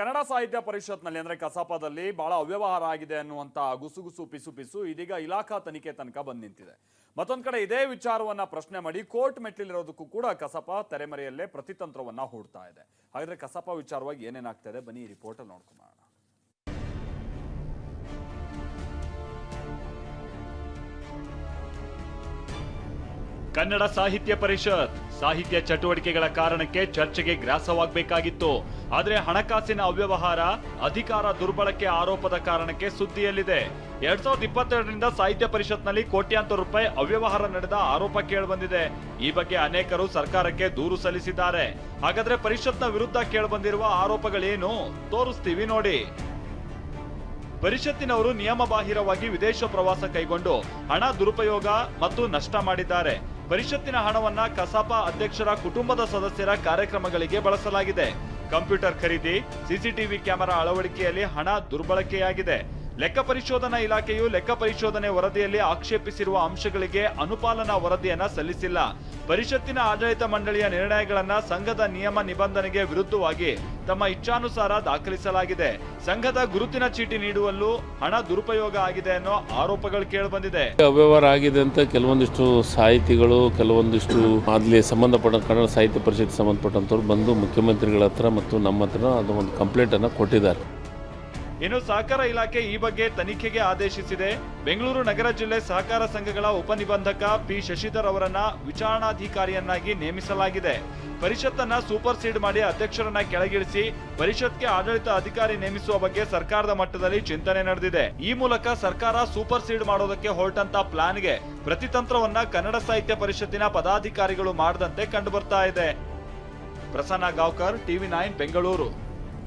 ಕನ್ನಡ ಸಾಹಿತ್ಯ ಪರಿಷತ್ನಲ್ಲಿ ಅಂದ್ರೆ ಕಸಾಪದಲ್ಲಿ ಬಹಳ ಅವ್ಯವಹಾರ ಆಗಿದೆ ಅನ್ನುವಂತ ಗುಸುಗುಸು ಪಿಸು ಪಿಸು ಇದೀಗ ಇಲಾಖಾ ತನಿಖೆ ತನಕ ಬಂದು ನಿಂತಿದೆ. ಮತ್ತೊಂದ್ ಕಡೆ ಇದೇ ವಿಚಾರವನ್ನ ಪ್ರಶ್ನೆ ಮಾಡಿ ಕೋರ್ಟ್ ಮೆಟ್ಟಿಲಿರೋದಕ್ಕೂ ಕೂಡ ಕಸಪ ತೆರೆಮರೆಯಲ್ಲೇ ಪ್ರತಿತಂತ್ರವನ್ನ ಹೂಡ್ತಾ ಇದೆ. ಹಾಗಾದ್ರೆ ಕಸಪ ವಿಚಾರವಾಗಿ ಏನೇನಾಗ್ತಾ ಇದೆ ಬನ್ನಿ ಈ ರಿಪೋರ್ಟ್ ಅಲ್ಲಿ ನೋಡ್ಕೊಂಬೋಣ ಕನ್ನಡ ಸಾಹಿತ್ಯ ಪರಿಷತ್ ಸಾಹಿತ್ಯ ಚಟುವಟಿಕೆಗಳ ಕಾರಣಕ್ಕೆ ಚರ್ಚೆಗೆ ಗ್ರಾಸವಾಗಬೇಕಾಗಿತ್ತು. ಆದರೆ ಹಣಕಾಸಿನ ಅವ್ಯವಹಾರ, ಅಧಿಕಾರ ದುರ್ಬಳಕೆ ಆರೋಪದ ಕಾರಣಕ್ಕೆ ಸುದ್ದಿಯಲ್ಲಿದೆ. ಎರಡ್ ಸಾವಿರದ ಇಪ್ಪತ್ತೆರಡರಿಂದ ಸಾಹಿತ್ಯ ಪರಿಷತ್ನಲ್ಲಿ ಕೋಟ್ಯಾಂತರ ರೂಪಾಯಿ ಅವ್ಯವಹಾರ ನಡೆದ ಆರೋಪ ಕೇಳಿಬಂದಿದೆ. ಈ ಬಗ್ಗೆ ಅನೇಕರು ಸರ್ಕಾರಕ್ಕೆ ದೂರು ಸಲ್ಲಿಸಿದ್ದಾರೆ. ಹಾಗಾದ್ರೆ ಪರಿಷತ್ನ ವಿರುದ್ಧ ಕೇಳಿಬಂದಿರುವ ಆರೋಪಗಳೇನು? ತೋರಿಸ್ತೀವಿ ನೋಡಿ. ಪರಿಷತ್ತಿನವರು ನಿಯಮ ಬಾಹಿರವಾಗಿ ವಿದೇಶ ಪ್ರವಾಸ ಕೈಗೊಂಡು ಹಣ ದುರುಪಯೋಗ ಮತ್ತು ನಷ್ಟ ಮಾಡಿದ್ದಾರೆ. ಪರಿಷತ್ತಿನ ಹಣವನ್ನ ಕಸಾಪ ಅಧ್ಯಕ್ಷರ ಕುಟುಂಬದ ಸದಸ್ಯರ ಕಾರ್ಯಕ್ರಮಗಳಿಗೆ ಬಳಸಲಾಗಿದೆ. ಕಂಪ್ಯೂಟರ್ ಖರೀದಿ, ಸಿಸಿಟಿವಿ ಕ್ಯಾಮೆರಾ ಅಳವಡಿಕೆಯಲ್ಲಿ ಹಣ ದುರ್ಬಳಕೆಯಾಗಿದೆ. ಲೆಕ್ಕ ಪರಿಶೋಧನಾ ಇಲಾಖೆಯು ಲೆಕ್ಕ ಪರಿಶೋಧನೆ ವರದಿಯಲ್ಲಿ ಆಕ್ಷೇಪಿಸಿರುವ ಅಂಶಗಳಿಗೆ ಅನುಪಾಲನಾ ವರದಿಯನ್ನ ಸಲ್ಲಿಸಿಲ್ಲ. ಪರಿಷತ್ತಿನ ಆಡಳಿತ ಮಂಡಳಿಯ ನಿರ್ಣಯಗಳನ್ನ ಸಂಘದ ನಿಯಮ ನಿಬಂಧನೆಗೆ ವಿರುದ್ಧವಾಗಿ ತಮ್ಮ ಇಚ್ಛಾನುಸಾರ ದಾಖಲಿಸಲಾಗಿದೆ. ಸಂಘದ ಗುರುತಿನ ಚೀಟಿ ನೀಡುವಲ್ಲೂ ಹಣ ದುರುಪಯೋಗ ಆಗಿದೆ ಅನ್ನೋ ಆರೋಪಗಳು ಕೇಳಿಬಂದಿದೆ. ಅವ್ಯವಹಾರ ಆಗಿದೆ ಅಂತ ಕೆಲವೊಂದಿಷ್ಟು ಸಾಹಿತಿಗಳು, ಕೆಲವೊಂದಿಷ್ಟು ಅಲ್ಲಿ ಸಂಬಂಧಪಟ್ಟ ಕನ್ನಡ ಸಾಹಿತ್ಯ ಪರಿಷತ್ ಸಂಬಂಧಪಟ್ಟಂತವ್ರು ಬಂದು ಮುಖ್ಯಮಂತ್ರಿಗಳ ಹತ್ರ ಮತ್ತು ನಮ್ಮ ಹತ್ರ ಅದು ಒಂದು ಕಂಪ್ಲೇಂಟನ್ನು ಕೊಟ್ಟಿದ್ದಾರೆ. ಇನ್ನು ಸಹಕಾರ ಇಲಾಖೆ ಈ ಬಗ್ಗೆ ತನಿಖೆಗೆ ಆದೇಶಿಸಿದೆ. ಬೆಂಗಳೂರು ನಗರ ಜಿಲ್ಲೆ ಸಹಕಾರ ಸಂಘಗಳ ಉಪನಿಬಂಧಕ ಪಿ ಶಶಿಧರ್ ಅವರನ್ನ ವಿಚಾರಣಾಧಿಕಾರಿಯನ್ನಾಗಿ ನೇಮಿಸಲಾಗಿದೆ. ಪರಿಷತ್ತನ್ನ ಸೂಪರ್ ಸೀಡ್ ಮಾಡಿ ಅಧ್ಯಕ್ಷರನ್ನ ಕೆಳಗಿಳಿಸಿ ಪರಿಷತ್ಗೆ ಆಡಳಿತ ಅಧಿಕಾರಿ ನೇಮಿಸುವ ಬಗ್ಗೆ ಸರ್ಕಾರದ ಮಟ್ಟದಲ್ಲಿ ಚಿಂತನೆ ನಡೆದಿದೆ. ಈ ಮೂಲಕ ಸರ್ಕಾರ ಸೂಪರ್ ಸೀಡ್ ಮಾಡೋದಕ್ಕೆ ಹೊರಟಂತ ಪ್ಲಾನ್ಗೆ ಪ್ರತಿತಂತ್ರವನ್ನ ಕನ್ನಡ ಸಾಹಿತ್ಯ ಪರಿಷತ್ತಿನ ಪದಾಧಿಕಾರಿಗಳು ಮಾಡದಂತೆ ಕಂಡುಬರ್ತಾ ಇದೆ. Prasanna Gaonkar, TV nine, Bengaluru.